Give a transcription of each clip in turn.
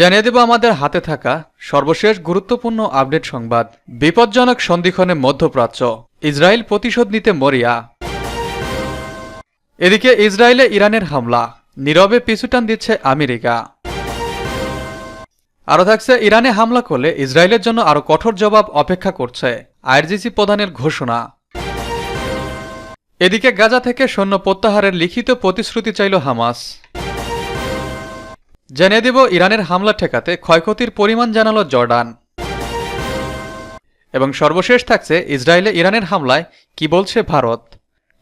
জানিয়ে দেব আমাদের হাতে থাকা সর্বশেষ গুরুত্বপূর্ণ আপডেট সংবাদ। বিপজ্জনক সন্ধিক্ষণে মধ্যপ্রাচ্য। ইসরায়েল প্রতিশোধ নিতে মরিয়া। এদিকে ইসরায়েলে ইরানের হামলা। নীরবে পিছুটান দিচ্ছে আমেরিকা। আরও থাকছে, ইরানে হামলা করলে ইসরায়েলের জন্য আরও কঠোর জবাব অপেক্ষা করছে আইআরজিসি প্রধানের ঘোষণা। এদিকে গাজা থেকে সৈন্য প্রত্যাহারের লিখিত প্রতিশ্রুতি চাইল হামাস। জানিয়ে দেব ইরানের হামলা ঠেকাতে ক্ষয়ক্ষতির পরিমাণ জানালো জর্ডান। এবং সর্বশেষ থাকছে ইসরায়েলে ইরানের হামলায় কি বলছে ভারত।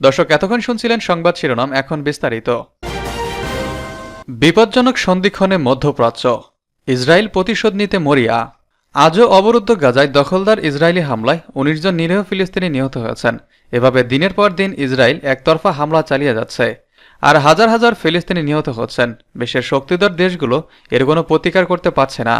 দর্শক, এতক্ষণ শুনছিলেন সংবাদ শিরোনাম, এখন বিস্তারিত। বিপজ্জনক সন্ধিক্ষণে মধ্যপ্রাচ্য। ইসরায়েল প্রতিশোধ নিতে মরিয়া। আজও অবরুদ্ধ গাজায় দখলদার ইসরায়েলি হামলায় উনিশ জন নিরীহ ফিলিস্তিনি নিহত হয়েছেন। এভাবে দিনের পর দিন ইসরায়েল একতরফা হামলা চালিয়ে যাচ্ছে। আর হাজার হাজার ফিলিস্তিনি নিহত হচ্ছেন। বিশ্বের শক্তিধর দেশগুলো এর কোনো প্রতিকার করতে পারছে না।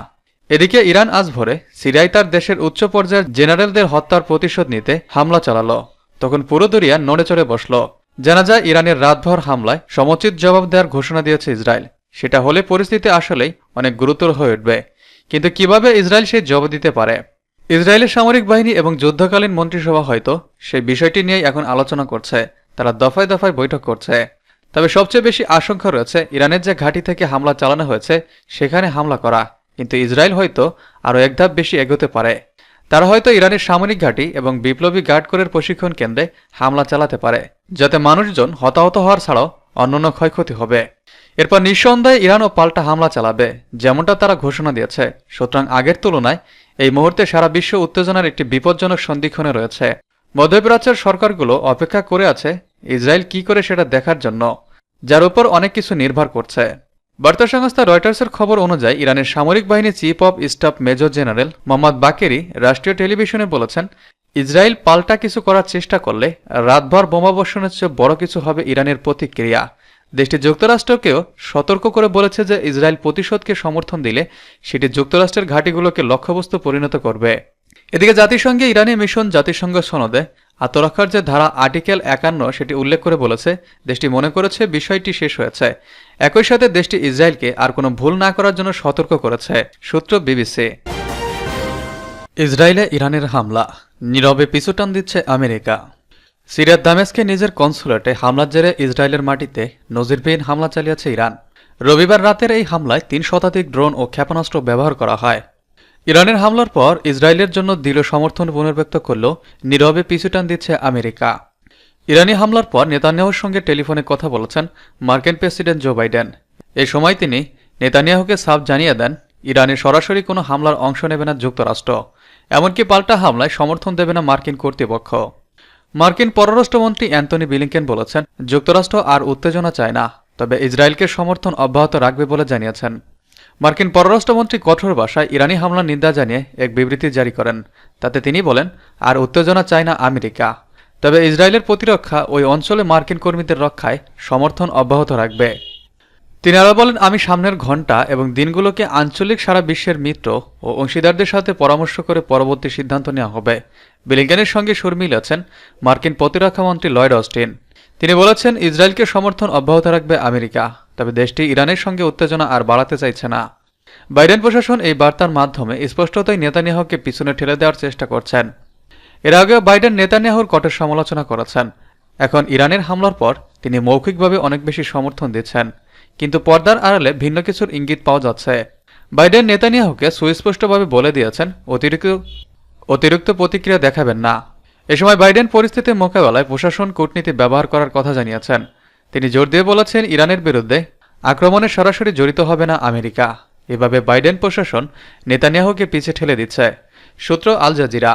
এদিকে ইরান আজ ভোরে সিরিয়ায় তার দেশের উচ্চ পর্যায়ের জেনারেলদের হত্যার প্রতিশোধ নিতে হামলা চালালো। তখন পুরো দুরিয়া নড়ে চড়ে বসল। জানা যায়, ইরানের রাতভর হামলায় সমুচিত জবাব দেওয়ার ঘোষণা দিয়েছে ইসরায়েল। সেটা হলে পরিস্থিতি আসলেই অনেক গুরুতর হয়ে উঠবে। কিন্তু কীভাবে ইসরায়েল সেই জবাব দিতে পারে? ইসরায়েলের সামরিক বাহিনী এবং যুদ্ধকালীন মন্ত্রিসভা হয়তো সেই বিষয়টি নিয়েই এখন আলোচনা করছে। তারা দফায় দফায় বৈঠক করছে। তবে সবচেয়ে বেশি আশঙ্কা রয়েছে ইরানের যে ঘাঁটি থেকে হামলা চালানো হয়েছে, সেখানে হামলা করা। কিন্তু ইসরায়েল হয়তো আরও এক ধাপ বেশি এগোতে পারে। তারা হয়তো ইরানের সামরিক ঘাঁটি এবং বিপ্লবী গার্ড কোরের প্রশিক্ষণ কেন্দ্রে হামলা চালাতে পারে, যাতে মানুষজন হতাহত হওয়ার ছাড়াও অন্যান্য ক্ষয়ক্ষতি হবে। এরপর নিঃসন্দেহে ইরানও পাল্টা হামলা চালাবে, যেমনটা তারা ঘোষণা দিয়েছে। সুতরাং আগের তুলনায় এই মুহূর্তে সারা বিশ্ব উত্তেজনার একটি বিপজ্জনক সন্ধিক্ষণে রয়েছে। মধ্যপ্রাচ্যের সরকারগুলো অপেক্ষা করে আছে ইসরায়েল কি করে সেটা দেখার জন্য, যার উপর অনেক কিছু নির্ভর করছে। বার্তা সংস্থা রয়টার্সের খবর অনুযায়ী, ইরানের সামরিক বাহিনী chief of staff major general Mohammad Bagheri রাষ্ট্রীয় টেলিভিশনে বলেছেন, ইসরায়েল পাল্টা কিছু করার চেষ্টা করলে রাতভর বোমাবর্ষণের চেয়ে বড় কিছু হবে ইরানের প্রতিক্রিয়া। দেশটি যুক্তরাষ্ট্রকেও সতর্ক করে বলেছে যে ইসরায়েল প্রতিশোধকে সমর্থন দিলে সেটি যুক্তরাষ্ট্রের ঘাঁটিগুলোকে লক্ষ্যবস্তু পরিণত করবে। এদিকে জাতিসংঘে ইরানি মিশন জাতিসংঘ সনদে আত্মরক্ষার যে ধারা আর্টিকেল একান্ন সেটি উল্লেখ করে বলেছে, দেশটি মনে করেছে বিষয়টি শেষ হয়েছে। একই সাথে দেশটি ইসরায়েলকে আর কোনো ভুল না করার জন্য সতর্ক করেছে, সূত্র বিবিসি। ইসরায়েলে ইরানের হামলা, নীরবে পিছুটান দিচ্ছে আমেরিকা। সিরিয়ার দামেস্কে নিজের কনসুলেটে হামলার জেরে ইসরায়েলের মাটিতে নজিরবিহীন হামলা চালিয়েছে ইরান। রবিবার রাতের এই হামলায় তিন শতাধিক ড্রোন ও ক্ষেপণাস্ত্র ব্যবহার করা হয়। ইরানের হামলার পর ইসরায়েলের জন্য দৃঢ় সমর্থন পুনর্ব্যক্ত করল, নীরবে পিছুটান দিচ্ছে আমেরিকা। ইরানি হামলার পর নেতানিয়াহুর সঙ্গে টেলিফোনে কথা বলেছেন মার্কিন প্রেসিডেন্ট জো বাইডেন। এ সময় তিনি, নেতানিয়াহুকে সাফ জানিয়ে দেন, ইরানে সরাসরি কোনো হামলার অংশ নেবে না যুক্তরাষ্ট্র। এমনকি পাল্টা হামলায় সমর্থন দেবে না মার্কিন কর্তৃপক্ষ। মার্কিন পররাষ্ট্রমন্ত্রী অ্যান্টনি বিলিংকেন বলেছেন, যুক্তরাষ্ট্র আর উত্তেজনা চায় না, তবে ইসরায়েলকে সমর্থন অব্যাহত রাখবে বলে জানিয়েছেন। মার্কিন পররাষ্ট্রমন্ত্রী কঠোর ভাষায় ইরানি হামলার নিন্দা জানিয়ে এক বিবৃতি জারি করেন। তাতে তিনি বলেন, আর উত্তেজনা চায় না আমেরিকা। তবে ইসরায়েলের প্রতিরক্ষা ওই অঞ্চলে মার্কিন কর্মীদের রক্ষায় সমর্থন অব্যাহত রাখবে। তিনি আরও বলেন, আমি সামনের ঘণ্টা এবং দিনগুলোকে আঞ্চলিক সারা বিশ্বের মিত্র ও অংশীদারদের সাথে পরামর্শ করে পরবর্তী সিদ্ধান্ত নেওয়া হবে। বিলিংকেনের সঙ্গে সুর মিলেছেন মার্কিন প্রতিরক্ষামন্ত্রী লয়েড অস্টিন। তিনি বলেছেন, ইসরায়েলকে সমর্থন অব্যাহত রাখবে আমেরিকা, তবে দেশটি ইরানের সঙ্গে উত্তেজনা আর বাড়াতে চাইছে না। বাইডেন প্রশাসন এই বার্তার মাধ্যমে স্পষ্টতই নেতানিয়াহুকে পিছনে ঠেলে দেওয়ার চেষ্টা করছেন। এর আগেও বাইডেন নেতানিয়াহুর কঠোর সমালোচনা করেছেন। এখন ইরানের হামলার পর তিনি মৌখিকভাবে অনেক বেশি সমর্থন দিচ্ছেন, কিন্তু পর্দার আড়ালে ভিন্ন কিছুর ইঙ্গিত পাওয়া যাচ্ছে। বাইডেন নেতানিয়াহুকে সুস্পষ্টভাবে বলে দিয়েছেন, অতিরিক্ত অতিরিক্ত প্রতিক্রিয়া দেখাবেন না। এ সময় বাইডেন পরিস্থিতি মোকাবেলায় প্রশাসন কূটনীতি ব্যবহার করার কথা জানিয়েছেন। তিনি জোর দিয়ে বলেছেন, ইরানের বিরুদ্ধে আক্রমণে সরাসরি জড়িত হবে না আমেরিকা। এভাবে বাইডেন প্রশাসন নেতানিয়াহুকে পিছে ঠেলে দিচ্ছে, সূত্র আল জাজিরা।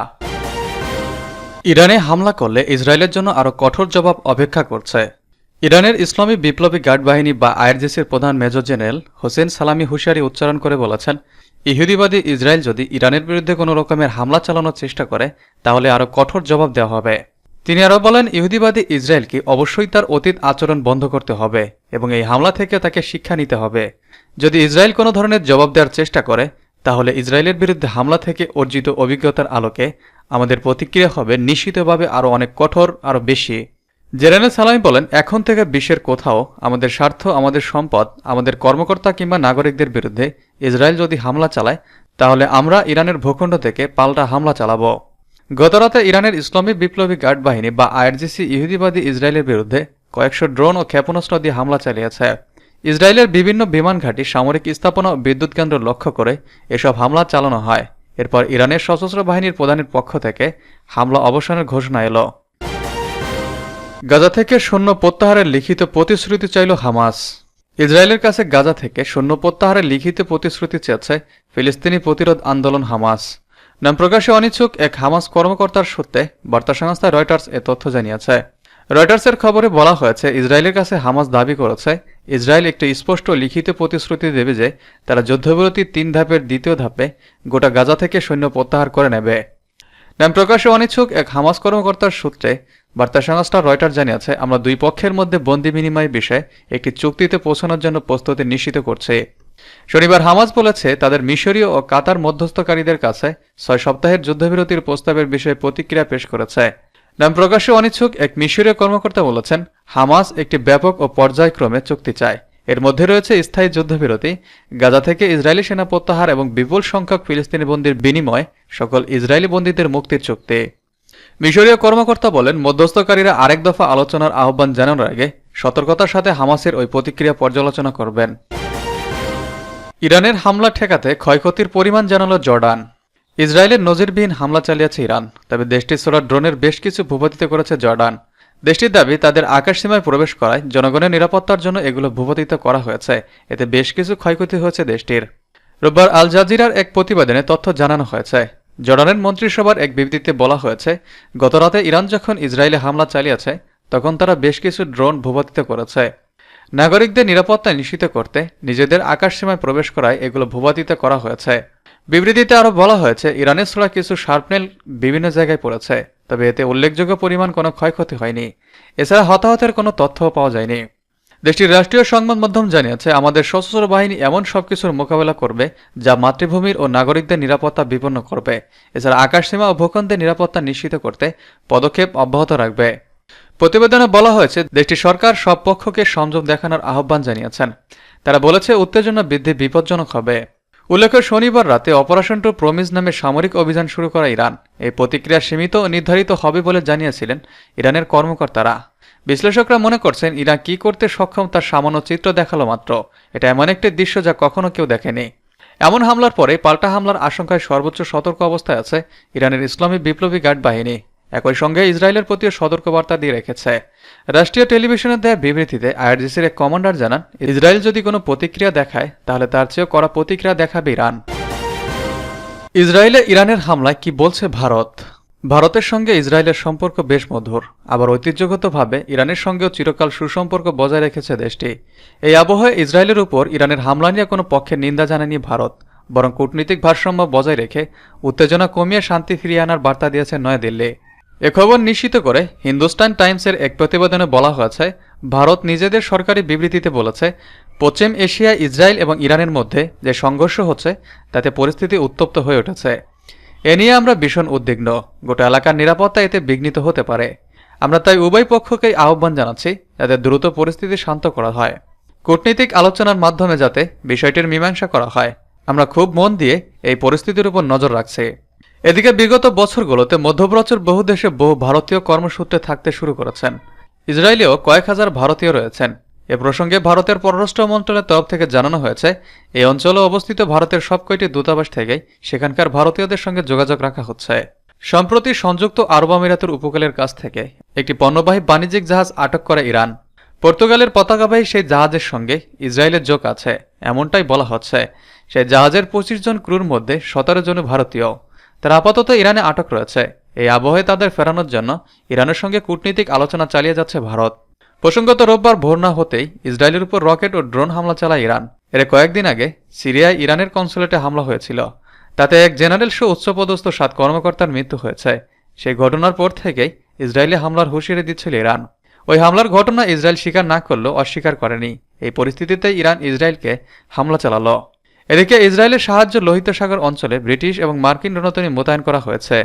ইরানে হামলা করলে ইসরায়েলের জন্য আরও কঠোর জবাব অপেক্ষা করছে। ইরানের ইসলামী বিপ্লবী গার্ড বাহিনী বা আইআরজিসির প্রধান মেজর জেনারেল হোসেন সালামি হুশিয়ারি উচ্চারণ করে বলেছেন ইহুদিবাদী ইসরায়েল যদি ইরানের বিরুদ্ধে কোনো রকমের হামলা চালানোর চেষ্টা করে, তাহলে আরও কঠোর জবাব দেওয়া হবে। তিনি আরও বলেন, ইহুদিবাদী ইসরায়েলকে অবশ্যই তার অতীত আচরণ বন্ধ করতে হবে এবং এই হামলা থেকে তাকে শিক্ষা নিতে হবে। যদি ইসরায়েল কোনো ধরনের জবাব দেওয়ার চেষ্টা করে, তাহলে ইসরায়েলের বিরুদ্ধে হামলা থেকে অর্জিত অভিজ্ঞতার আলোকে আমাদের প্রতিক্রিয়া হবে নিশ্চিতভাবে আরও অনেক কঠোর, আরও বেশি। জেরেনে সালামি বলেন, এখন থেকে বিশ্বের কোথাও আমাদের স্বার্থ, আমাদের সম্পদ, আমাদের কর্মকর্তা কিংবা নাগরিকদের বিরুদ্ধে ইসরায়েল যদি হামলা চালায়, তাহলে আমরা ইরানের ভূখণ্ড থেকে পাল্টা হামলা চালাবো। গতরাতে ইরানের ইসলামী বিপ্লবী গার্ড বাহিনী বা আইআরজিসি ইহুদিবাদী ইসরায়েলের বিরুদ্ধে কয়েকশো ড্রোন ও ক্ষেপণাস্ত্র দিয়ে হামলা চালিয়েছে। ইসরায়েলের বিভিন্ন বিমান ঘাঁটি, সামরিক স্থাপনা ও বিদ্যুৎ কেন্দ্র লক্ষ্য করে এসব হামলা চালানো হয়। এরপর ইরানের সশস্ত্র বাহিনীর প্রধানের পক্ষ থেকে হামলা অবসানের ঘোষণা এলো। গাজা থেকে সৈন্য প্রত্যাহারের লিখিত প্রতিশ্রুতি চাইল হামাস। ইসরায়েলের কাছে গাজা থেকে সৈন্য প্রত্যাহারের লিখিত প্রতিশ্রুতি চেয়েছে ফিলিস্তিনি প্রতিরোধ আন্দোলন হামাস। নাম প্রকাশে অনিচ্ছুক এক হামাস কর্মকর্তার সূত্রে বার্তা সংস্থা রয়টার্স এ তথ্য জানিয়েছে। রয়টার্সের খবরে বলা হয়েছে, ইসরায়েলের কাছে হামাস দাবি করেছে, ইসরায়েল একটি স্পষ্ট লিখিত প্রতিশ্রুতি দেবে যে তারা যুদ্ধবিরতির তিন ধাপের দ্বিতীয় ধাপে গোটা গাজা থেকে সৈন্য প্রত্যাহার করে নেবে। নাম প্রকাশে অনিচ্ছুক এক হামাস কর্মকর্তার সূত্রে বার্তা সংস্থা রয়টার জানিয়েছে, আমরা দুই পক্ষের মধ্যে বন্দি বিনিময় বিষয়ে একটি চুক্তিতে পৌঁছানোর জন্য প্রস্তুতি নিশ্চিত করছে। শনিবার হামাজ বলেছে, তাদের মিশরীয় ও কাতার মধ্যস্থকারীদের কাছে ছয় সপ্তাহের যুদ্ধবিরতির প্রস্তাবের বিষয়ে প্রতিক্রিয়া পেশ করেছে। নাম প্রকাশে অনিচ্ছুক এক মিশরীয় কর্মকর্তা বলেছেন, হামাস একটি ব্যাপক ও পর্যায়ক্রমে চুক্তি চায়। এর মধ্যে রয়েছে স্থায়ী যুদ্ধবিরতি, গাজা থেকে ইসরায়েলি সেনা প্রত্যাহার এবং বিপুল সংখ্যক ফিলিস্তিনি বন্দির বিনিময়, সকল ইসরায়েলি বন্দীদের মুক্তির চুক্তি। মিশরীয় কর্মকর্তা বলেন, মধ্যস্থকারীরা আরেক দফা আলোচনার আহ্বান জানানোর আগে সতর্কতার সাথে হামাসের ওই প্রতিক্রিয়া পর্যালোচনা করবেন। ইরানের হামলা ঠেকাতে ক্ষয়ক্ষতির পরিমাণ জানালো জর্ডান। ইসরায়েলের নজিরবিহীন হামলা চালিয়েছে ইরান, তবে দেশটির ছোড়া ড্রোনের বেশ কিছু ভূপাতিত করেছে জর্ডান। দেশটির দাবি, তাদের আকাশসীমায় প্রবেশ করায় জনগণের নিরাপত্তার জন্য এগুলো ভূপাতিত করা হয়েছে। এতে বেশ কিছু ক্ষয়ক্ষতি হয়েছে দেশটির। রোববার আল জাজিরার এক প্রতিবেদনে তথ্য জানানো হয়েছে। জর্ডানের মন্ত্রিসভার এক বিবৃতিতে বলা হয়েছে, গতরাতে ইরান যখন ইসরায়েলে হামলা চালিয়েছে, তখন তারা বেশ কিছু ড্রোন ভূপাতিত করেছে। নাগরিকদের নিরাপত্তা নিশ্চিত করতে নিজেদের আকাশসীমায় প্রবেশ করায় এগুলো ভূপাতিত করা হয়েছে। বিবৃতিতে আরও বলা হয়েছে, ইরানের ছোড়া কিছু শার্পনেল বিভিন্ন জায়গায় পড়েছে, তবে এতে উল্লেখযোগ্য পরিমাণ কোনো ক্ষয়ক্ষতি হয়নি। এছাড়া হতাহতের কোনো তথ্যও পাওয়া যায়নি। দেশটির রাষ্ট্রীয় সংবাদ মাধ্যম জানিয়েছে, আমাদের সশস্ত্র বাহিনী এমন সবকিছুর মোকাবেলা করবে যা মাতৃভূমির ও নাগরিকদের নিরাপত্তা বিপন্ন করবে। এছাড়া আকাশসীমা ও ভূখণ্ডের নিরাপত্তা নিশ্চিত করতে পদক্ষেপ অব্যাহত রাখবে। প্রতিবেদনে বলা হয়েছে, দেশটির সরকার সব পক্ষকে সংযম দেখানোর আহ্বান জানিয়েছেন। তারা বলেছে, উত্তেজনা বৃদ্ধি বিপজ্জনক হবে। উল্লেখ্য, শনিবার রাতে অপারেশন টু প্রমিস নামে সামরিক অভিযান শুরু করা ইরান। এই প্রতিক্রিয়া সীমিত ও নির্ধারিত হবে বলে জানিয়েছিলেন ইরানের কর্মকর্তারা। বিশ্লেষকরা মনে করছেন ইরান কি করতে সক্ষম তার সামান্য চিত্র দেখাল মাত্র। এটা এমন একটি দৃশ্য যা কখনো কেউ দেখেনি। এমন হামলার পরে পাল্টা হামলার আশঙ্কায় সর্বোচ্চ সতর্ক অবস্থায় আছে ইরানের ইসলামী বিপ্লবী গার্ড বাহিনী। একই সঙ্গে ইসরায়েলের প্রতিও সতর্কবার্তা দিয়ে রেখেছে। রাষ্ট্রীয় টেলিভিশনে দেয়া বিবৃতিতে আইআরজিসির এক কমান্ডার জানান, ইসরায়েল যদি কোনো প্রতিক্রিয়া দেখায়, তাহলে তার চেয়েও কড়া প্রতিক্রিয়া দেখাবে ইরান। ইসরায়েলে ইরানের হামলায় কি বলছে ভারত? ভারতের সঙ্গে ইসরায়েলের সম্পর্ক বেশ মধুর, আবার ঐতিহ্যগতভাবে ইরানের সঙ্গেও চিরকাল সুসম্পর্ক বজায় রেখেছে দেশটি। এই আবহে ইসরায়েলের উপর ইরানের হামলা নিয়ে কোনো পক্ষের নিন্দা জানায়নি ভারত, বরং কূটনীতিক ভারসাম্য বজায় রেখে উত্তেজনা কমিয়ে শান্তি ফিরিয়ে আনার বার্তা দিয়েছে নয়াদিল্লি। এ খবর নিশ্চিত করে হিন্দুস্তান টাইমসের এক প্রতিবেদনে বলা হয়েছে, ভারত নিজেদের সরকারি বিবৃতিতে বলেছে, পশ্চিম এশিয়া ইসরায়েল এবং ইরানের মধ্যে যে সংঘর্ষ হচ্ছে, তাতে পরিস্থিতি উত্তপ্ত হয়ে উঠেছে। এ নিয়ে আমরা ভীষণ উদ্বিগ্ন। গোটা এলাকার নিরাপত্তা এতে বিঘ্নিত হতে পারে। আমরা তাই উভয় পক্ষকেই আহ্বান জানাচ্ছি যাতে দ্রুত পরিস্থিতি শান্ত করা হয়। কূটনীতিক আলোচনার মাধ্যমে যাতে বিষয়টির মীমাংসা করা হয়, আমরা খুব মন দিয়ে এই পরিস্থিতির উপর নজর রাখছি। এদিকে বিগত বছরগুলোতে মধ্যপ্রাচ্যের বহু দেশে বহু ভারতীয় কর্মসূত্রে থাকতে শুরু করেছেন। ইসরায়েলেও কয়েক হাজার ভারতীয় রয়েছেন। এ প্রসঙ্গে ভারতের পররাষ্ট্র মন্ত্রণালয়ের তরফ থেকে জানানো হয়েছে এই অঞ্চলে অবস্থিত ভারতের সব কয়টি দূতাবাস থেকেই সেখানকার ভারতীয়দের সঙ্গে যোগাযোগ রাখা হচ্ছে। সম্প্রতি সংযুক্ত আরব আমিরাতের উপকূলের কাছ থেকে একটি পণ্যবাহী বাণিজ্যিক জাহাজ আটক করে ইরান। পর্তুগালের পতাকাবাহী সেই জাহাজের সঙ্গে ইসরায়েলের যোগ আছে, এমনটাই বলা হচ্ছে। সেই জাহাজের পঁচিশ জন ক্রুর মধ্যে সতেরো জন ভারতীয়। তারা আপাতত ইরানে আটক রয়েছে। এই আবহে তাদের ফেরানোর জন্য ইরানের সঙ্গে কূটনীতিক আলোচনা চালিয়ে যাচ্ছে ভারত। প্রসঙ্গত রোববার ভোর না হতেই ইসরায়েলের উপর রকেট ও ড্রোন হামলা চালায় ইরান। এর কয়েকদিন আগে সিরিয়ায় ইরানের কনসুলেটে হামলা হয়েছিল। তাতে এক জেনারেল শো উচ্চপদস্থ সাত কর্মকর্তার মৃত্যু হয়েছে। সেই ঘটনার পর থেকেই ইসরায়েলি হামলার হুঁশিয়ারি দিচ্ছিল ইরান। ওই হামলার ঘটনা ইসরায়েল স্বীকার না করলেও অস্বীকার করেনি। এই পরিস্থিতিতে ইরান ইসরায়েলকে হামলা চালালো। এদিকে ইসরায়েলের সাহায্য লোহিত সাগর অঞ্চলে ব্রিটিশ এবং মার্কিন রণতরী মোতায়েন করা হয়েছে।